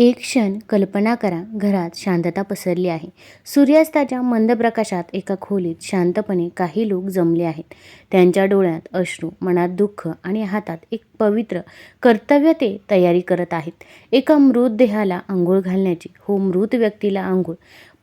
एक क्षण कल्पना करा घरात शांतता पसरली आहे. सूर्यास्ताच्या मंद प्रकाशात एका खोलीत शांतपणे काही लोक जमले आहेत. त्यांच्या डोळ्यात अश्रू मनात दुःख आणि हातात एक पवित्र कर्तव्य ते तयारी करत आहेत. एका मृतदेहाला आंघोळ घालण्याची हो मृत व्यक्तीला आंघोळ.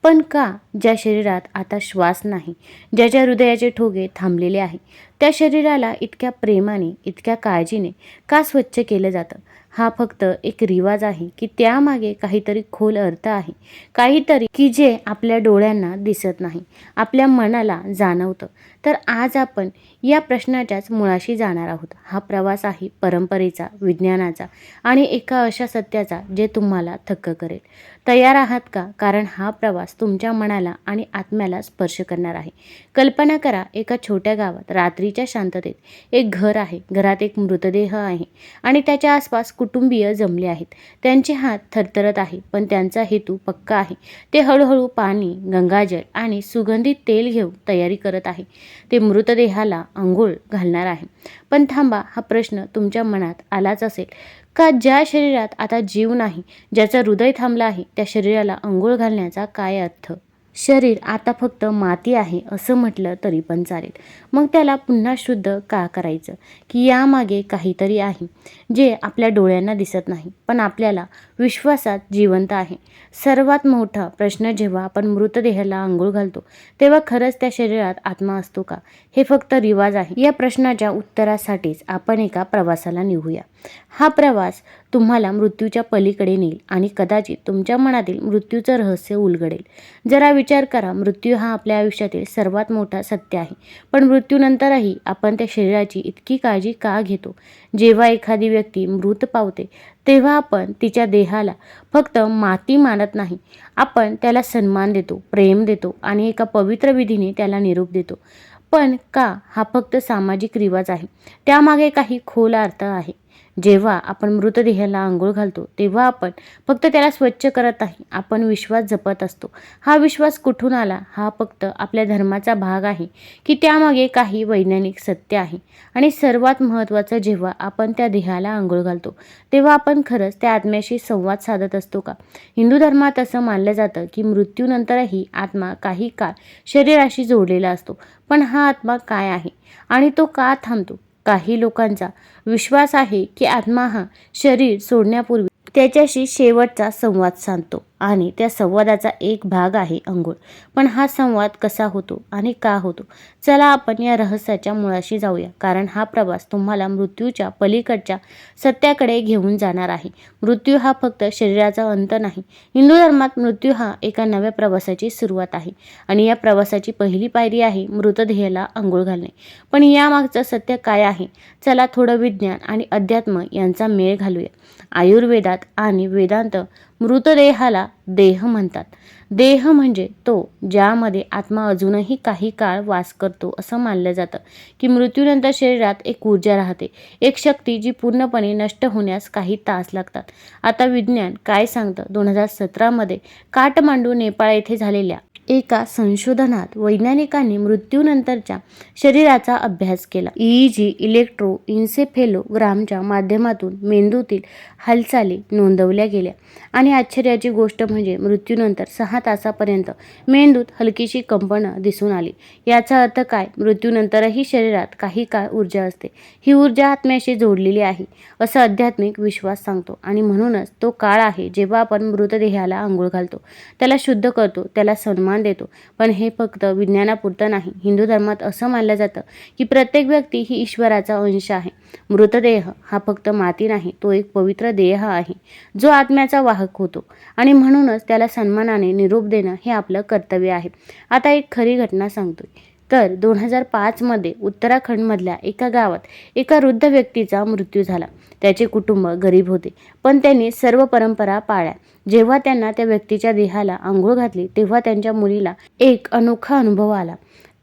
पण का? ज्या शरीरात आता श्वास नाही ज्याच्या हृदयाचे ठोगे थांबलेले आहे त्या शरीराला इतक्या प्रेमाने इतक्या काळजीने का स्वच्छ केलं जातं? हा फक्त एक रिवाज आहे की त्यामागे काहीतरी खोल अर्थ आहे. काहीतरी की जे आपल्या डोळ्यांना दिसत नाही आपल्या मनाला जाणवतं. तर आज आपण या प्रश्नाच्याच मुळाशी जाणार आहोत. हा प्रवास आहे परंपरेचा विज्ञानाचा आणि एका अशा सत्याचा जे तुम्हाला थक्क करेल. तयार आहात का? कारण हा प्रवास तुमच्या मनाला आणि आत्म्याला स्पर्श करणार आहे. कल्पना करा एका छोट्या गावात रात्रीच्या शांततेत एक घर आहे. घरात एक मृतदेह आहे आणि त्याच्या आसपास कुटुंबीय जमले आहेत. त्यांचे हात थरथरत आहे पण त्यांचा हेतू पक्का आहे. ते हळूहळू पाणी गंगाजल आणि सुगंधित तेल घेऊन तयारी करत आहे. ते मृतदेहाला अंघोळ घालणार आहे. पण थांबा हा प्रश्न तुमच्या मनात आलाच असेल. का ज्या शरीरात आता जीव नाही ज्याचं हृदय थांबलं आहे त्या शरीराला अंघोळ घालण्याचा काय अर्थ? शरीर आता फक्त माती आहे असं म्हटलं तरी पण चालेल. मग त्याला पुन्हा शुद्ध का करायचं? की यामागे काहीतरी आहे जे आपल्या डोळ्यांना दिसत नाही. पण आपल्याला विश्वासात जिवंत आहे. सर्वात मोठा प्रश्न जेव्हा आपण मृतदेहाला आंघोळ घालतो तेव्हा खरंच त्या शरीरात आत्मा असतो का? हे फक्त रिवाज आहे. या प्रश्नाच्या उत्तरासाठीच आपण एका प्रवासाला निघूया. हा प्रवास तुम्हाला मृत्यूच्या पलीकडे नेईल आणि कदाचित तुमच्या मनातील मृत्यूचं रहस्य उलगडेल. जरा विचार करा मृत्यू हा आपल्या आयुष्यातील सर्वात मोठा सत्य आहे. पण मृत्यूनंतरही आपण त्या शरीराची इतकी काळजी का घेतो? जेव्हा एखादी व्यक्ती मृत पावते तेव्हा आपण तिच्या देहाला फक्त माती मानत नाही. आपण त्याला सन्मान देतो प्रेम देतो आणि एका पवित्र विधीने त्याला निरूप देतो. पण का हा फक्त सामाजिक रिवाज आहे? त्यामागे काही खोल अर्थ आहे. जेव्हा आपण मृतदेहाला आंघोळ घालतो तेव्हा आपण फक्त त्याला स्वच्छ करत नाही आपण विश्वास जपत असतो. हा विश्वास कुठून आला? हा फक्त आपल्या धर्माचा भाग आहे की त्यामागे काही वैज्ञानिक सत्य आहे. आणि सर्वात महत्त्वाचं जेव्हा आपण त्या देहाला आंघोळ घालतो तेव्हा आपण खरंच त्या आत्म्याशी संवाद साधत असतो का? हिंदू धर्मात असं मानलं जातं की मृत्यूनंतरही आत्मा काही काळ शरीराशी जोडलेला असतो. पण हा आत्मा काय आहे? आणि तो का थांबतो? काही लोकांचा विश्वास आहे की आत्मा हा शरीर सोडण्यापूर्वी त्याच्याशी शेवटचा संवाद साधतो. आणि त्या संवादाचा एक भाग आहे अंघोळ. पण हा संवाद कसा होतो आणि का होतो? चला आपण या रहस्याच्या मुळाशी जाऊया. कारण हा प्रवास तुम्हाला मृत्यूच्या पलीकडच्या सत्याकडे घेऊन जाणार आहे. मृत्यू हा फक्त शरीराचा अंत नाही. हिंदू धर्मात मृत्यू हा एका नव्या प्रवासाची सुरुवात आहे. आणि या प्रवासाची पहिली पायरी आहे मृतदेहाला अंघोळ घालणे. पण यामागचं सत्य काय आहे? चला थोडं विज्ञान आणि अध्यात्म यांचा मेळ घालूया. आयुर्वेदात आणि वेदांत मृतदेहाला देह म्हणतात. देह म्हणजे तो ज्यामध्ये आत्मा अजूनही काही काळ वास करतो असं मानलं जातं. की मृत्यूनंतर शरीरात एक ऊर्जा राहते. एक शक्ती जी पूर्णपणे नष्ट होण्यास काही तास लागतात. आता विज्ञान काय सांगतं? दोन हजार सतरामध्ये काठमांडू नेपाळ येथे झालेल्या एका संशोधनात वैज्ञानिकांनी मृत्यूनंतरच्या शरीराचा अभ्यास केला. ई जी इलेक्ट्रो इन्सेफेलोग्रामच्या माध्यमातून मेंदूतील हालचाली नोंदवल्या गेल्या. आणि आश्चर्याची गोष्ट म्हणजे मृत्यूनंतर सहा तासापर्यंत मेंदूत हलकीशी कंपनं दिसून आली. याचा अर्थ काय? मृत्यूनंतरही शरीरात काही काळ ऊर्जा असते. ही ऊर्जा आत्म्याशी जोडलेली आहे असं आध्यात्मिक विश्वास सांगतो. आणि म्हणूनच तो काळ आहे जेव्हा आपण मृतदेहाला आंघोळ घालतो. त्याला शुद्ध करतो त्याला सन्मान देतो. पण हे फक्त विज्ञानापुरतं नाही. हिंदू धर्मात असं मानलं जातं की प्रत्येक व्यक्ती ही ईश्वराचा अंश आहे. मृतदेह हा फक्त माती नाही तो एक पवित्र देह आहे जो आत्म्याचा वाहक होतो. आणि म्हणूनच त्याला सन्मानाने निरोप देणं हे आपलं कर्तव्य आहे. आता एक खरी घटना सांगतोय. तर दोन हजार पाचमध्ये उत्तराखंडमधल्या एका गावात एका वृद्ध व्यक्तीचा मृत्यू झाला. त्याचे कुटुंब गरीब होते पण त्यांनी सर्व परंपरा पाळल्या. जेव्हा त्यांना त्या व्यक्तीच्या देहाला आंघोळ घातली तेव्हा त्यांच्या मुलीला एक अनोखा अनुभव आला.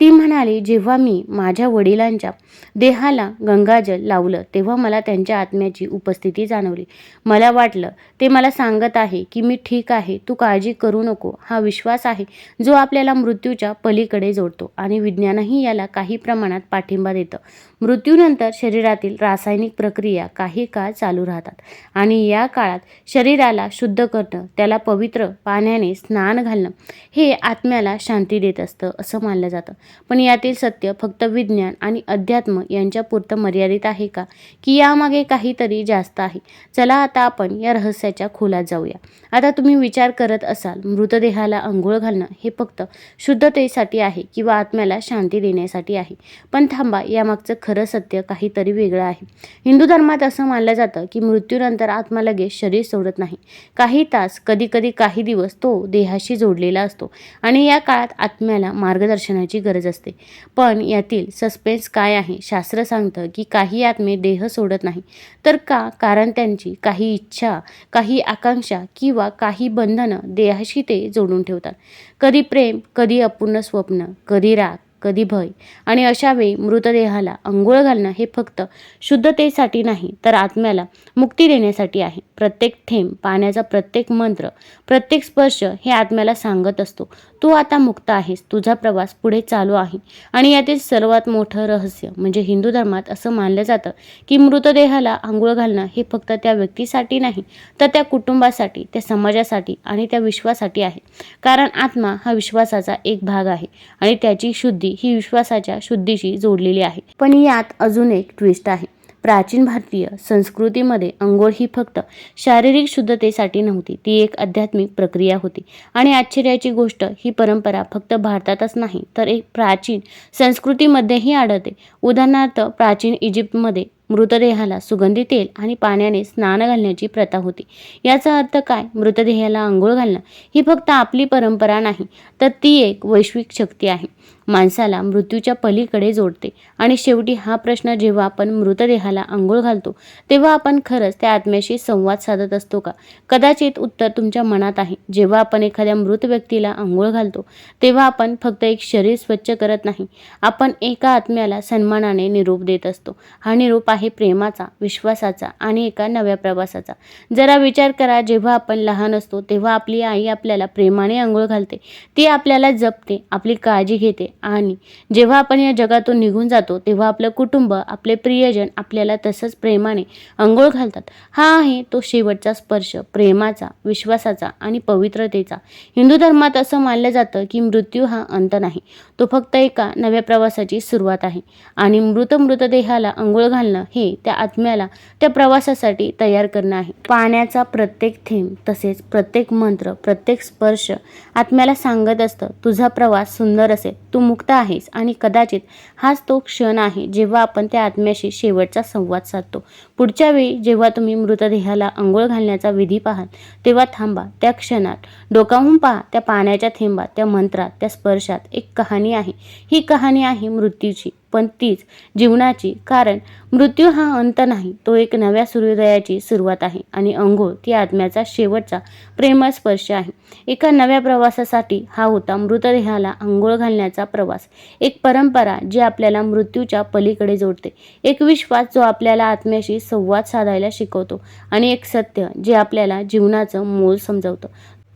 ती म्हणाली जेव्हा मी माझ्या वडिलांच्या देहाला गंगाजल लावलं तेव्हा मला त्यांच्या आत्म्याची उपस्थिती जाणवली. मला वाटलं ते मला सांगत आहे की मी ठीक आहे तू काळजी करू नको. हा विश्वास आहे जो आपल्याला मृत्यूच्या पलीकडे जोडतो आणि विज्ञानही याला काही प्रमाणात पाठिंबा देतं. मृत्यूनंतर शरीरातील रासायनिक प्रक्रिया काही काळ चालू राहतात आणि या काळात शरीराला शुद्ध करणं त्याला पवित्र पाण्याने स्नान घालणं हे आत्म्याला शांती देत असतं असं मानलं जातं. पण यातील सत्य फक्त विज्ञान आणि अध्यात्म यांच्यापुरतं मर्यादित आहे का? की यामागे काहीतरी जास्त आहे. चला आता आपण या रहस्याच्या खोलात जाऊया. आता तुम्ही विचार करत असाल मृतदेहाला अंघोळ घालणं हे फक्त शुद्धतेसाठी आहे किंवा आत्म्याला शांती देण्यासाठी आहे. पण थांबा यामागचं खरं सत्य काहीतरी वेगळं आहे. हिंदू धर्मात असं मानलं जातं की मृत्यूनंतर आत्मा लगेच शरीर सोडत नाही. काही तास कधी कधी काही दिवस तो देहाशी जोडलेला असतो आणि या काळात आत्म्याला मार्गदर्शनाची गरज असते. पण यातील सस्पेन्स काय आहे? शास्त्र सांगतं की काही आत्मे देह सोडत नाही. तर का? कारण त्यांची काही इच्छा काही आकांक्षा किंवा काही बंधनं देहाशी ते जोडून ठेवतात. कधी प्रेम कधी अपूर्ण स्वप्न कधी राग कधी भय. आणि अशावेळी मृतदेहाला अंघोळ घालणं हे फक्त शुद्धतेसाठी नाही तर आत्म्याला मुक्ती देण्यासाठी आहे. प्रत्येक थेंब पाण्याचा प्रत्येक मंत्र प्रत्येक स्पर्श हे आत्म्याला सांगत असतो. तू आता मुक्त आहेस तुझा प्रवास पुढे चालू आहे. आणि यातील सर्वात मोठं रहस्य म्हणजे हिंदू धर्मात असं मानलं जातं की मृतदेहाला आंघोळ घालणं हे फक्त त्या व्यक्तीसाठी नाही तर त्या कुटुंबासाठी त्या समाजासाठी आणि त्या विश्वासाठी आहे. कारण आत्मा हा विश्वासाचा एक भाग आहे आणि त्याची शुद्धी ही विश्वासाच्या शुद्धीशी जोडलेली आहे. पण यात अजून एक ट्विस्ट आहे. प्राचीन भारतीय संस्कृतीमध्ये अंघोळ ही फक्त शारीरिक शुद्धतेसाठी नव्हती ती एक आध्यात्मिक प्रक्रिया होती. आणि आश्चर्याची गोष्ट ही परंपरा फक्त भारतातच नाही तर एक प्राचीन संस्कृतीमध्येही आढळते. उदाहरणार्थ प्राचीन इजिप्तमध्ये मृतदेहाला सुगंधी तेल आणि पाण्याने स्नान घालण्याची प्रथा होती. याचा अर्थ काय? मृतदेहाला आंघोळ घालणं ही फक्त आपली परंपरा नाही तर ती एक वैश्विक शक्ती आहे. माणसाला मृत्यूच्या पलीकडे जोडते. आणि शेवटी हा प्रश्न जेव्हा आपण मृतदेहाला आंघोळ घालतो तेव्हा आपण खरंच त्या आत्म्याशी संवाद साधत असतो का? कदाचित उत्तर तुमच्या मनात आहे. जेव्हा आपण एखाद्या मृत व्यक्तीला आंघोळ घालतो तेव्हा आपण फक्त एक शरीर स्वच्छ करत नाही. आपण एका आत्म्याला सन्मानाने निरोप देत असतो. हा निरोप आहे प्रेमाचा विश्वासाचा आणि एका नव्या प्रवासाचा. जरा विचार करा जेव्हा आपण लहान असतो तेव्हा आपली आई आपल्याला प्रेमाने आंघोळ घालते. ती आपल्याला जपते आपली काळजी घेते. आणि जेव्हा आपण या जगातून निघून जातो तेव्हा आपलं कुटुंब आपले प्रियजन आपल्याला तसंच प्रेमाने अंघोळ घालतात. हा आहे तो शेवटचा स्पर्श प्रेमाचा विश्वासाचा आणि पवित्रतेचा. हिंदू धर्मात असं मानलं जातं की मृत्यू हा अंत नाही तो फक्त एका नव्या प्रवासाची सुरुवात आहे. आणि मृत मृतदेहाला अंघोळ घालणं हे त्या आत्म्याला त्या प्रवासासाठी तयार करणं आहे. पाण्याचा प्रत्येक थेंब तसेच प्रत्येक मंत्र प्रत्येक स्पर्श आत्म्याला सांगत असतं तुझा प्रवास सुंदर असेल तू मुक्त आहेस आणि कदाचित हाच तो क्षण आहे जेव्हा आपण त्या आत्म्याशी शेवटचा संवाद साधतो. पुढच्या वेळी जेव्हा तुम्ही मृतदेहाला आंघोळ घालण्याचा विधी पाहाल तेव्हा थांबा. त्या क्षणात डोकावून पहा. त्या पाण्याच्या थेंबात त्या मंत्रात त्या स्पर्शात एक कहाणी आहे. ही कहाणी आहे मृत्यूची. पण तीच जीवनाची कारण मृत्यू हा अंत नाही तो एक नव्या सूर्योदयाची सुरुवात आहे आणि अंघोळ ती आत्म्याचा शेवटचा प्रेमस्पर्श आहे. एका नव्या प्रवासासाठी हा होता मृतदेहाला अंघोळ घालण्याचा प्रवास. एक परंपरा जी आपल्याला मृत्यूच्या पलीकडे जोडते. एक विश्वास जो आपल्याला आत्म्याशी संवाद साधायला शिकवतो आणि एक सत्य जे आपल्याला जीवनाचं मोल समजवतं.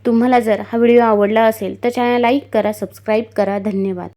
तुम्हाला जर हा व्हिडिओ आवडला असेल तर चॅनल लाईक करा सबस्क्राईब करा. धन्यवाद.